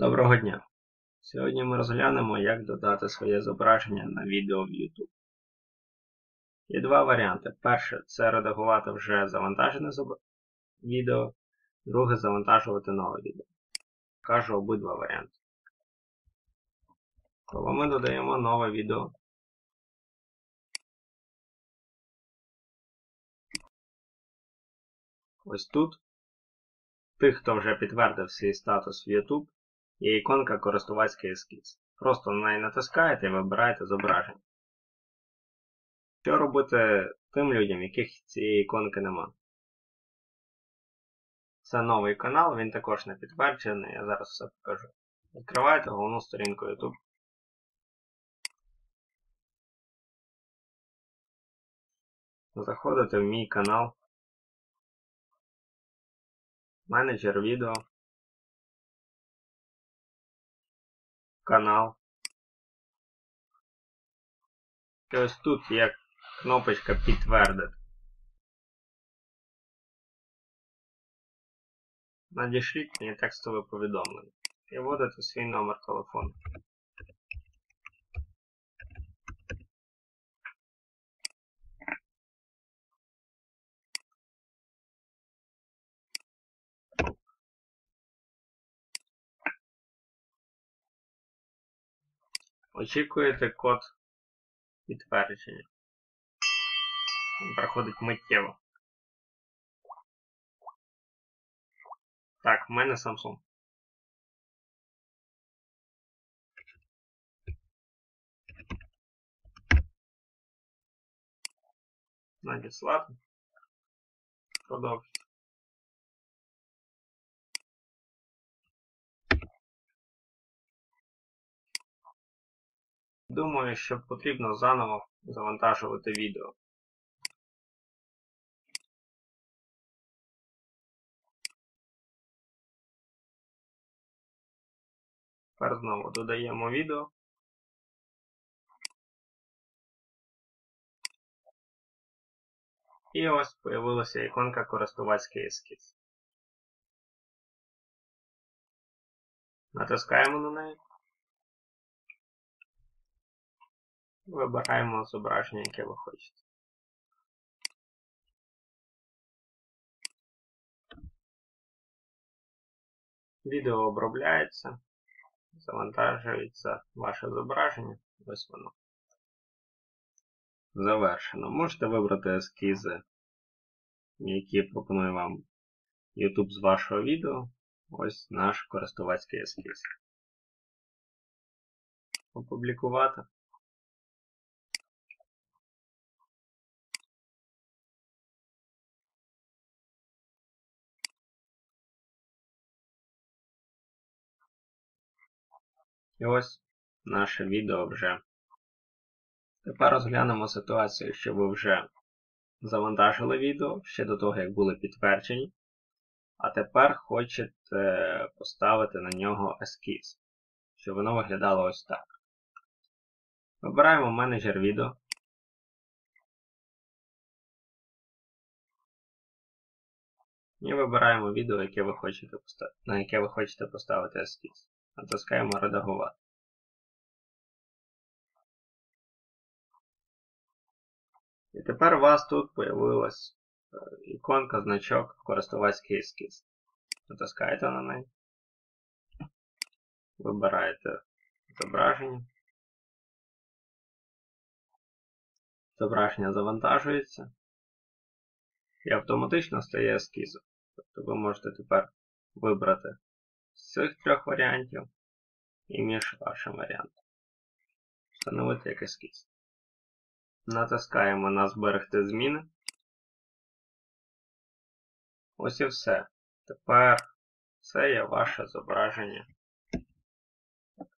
Доброго дня! Сьогодні ми розглянемо, як додати своє зображення на відео в YouTube. Є два варіанти. Перше це редагувати вже завантажене відео, друге завантажувати нове відео. Кажу обидва варіанти. Коли ми додаємо нове відео, ось тут, тих, хто вже підтвердив свій статус в YouTube, є іконка користувацький ескіз. Просто на неї натискаєте і вибираєте зображення. Що робити тим людям, яких цієї іконки нема? Це новий канал, він також не підтверджений, я зараз все покажу. Відкриваєте головну сторінку YouTube. Заходите в мій канал. Менеджер відео. Канал. І ось тут є кнопочка підтвердити. Надішліть мені текстове повідомлення і вводите свій номер телефону. Очікуєте код підтвердження. Він проходить миттєво. Так, в мене Samsung. Надіслати. Продовжити. Думаю, що потрібно заново завантажувати відео. Тепер знову додаємо відео. І ось появилася іконка користувацький ескіз. Натискаємо на неї. Вибираємо зображення, яке ви хочете. Відео обробляється, завантажується ваше зображення. Ось воно. Завершено. Можете вибрати ескізи, які пропонує вам YouTube з вашого відео. Ось наш користувацький ескіз. Опублікувати. І ось наше відео вже. Тепер розглянемо ситуацію, що ви вже завантажили відео ще до того, як були підтверджені. А тепер хочете поставити на нього ескіз, щоб воно виглядало ось так. Вибираємо менеджер відео. І вибираємо відео, яке ви хочете на яке ви хочете поставити ескіз. Натискаємо Редагувати. І тепер у вас тут з'явилась е, іконка значок користувацький ескіз. Натискаєте на неї. Вибираєте зображення. Зображення завантажується і автоматично стає ескізом. Тобто ви можете тепер вибрати з цих трьох варіантів і між вашим варіантом. Встановити як ескіз. Натискаємо на зберегти зміни. Ось і все. Тепер це є ваше зображення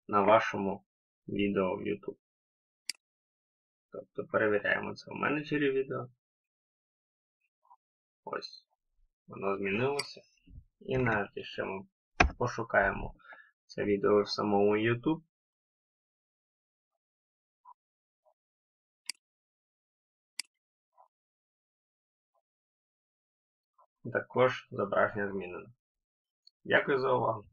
на вашому відео в YouTube. Тобто перевіряємо це в менеджері відео. Ось. Воно змінилося. І навіть ще ми пошукаємо це відео в самому YouTube. Також зображення змінено. Дякую за увагу!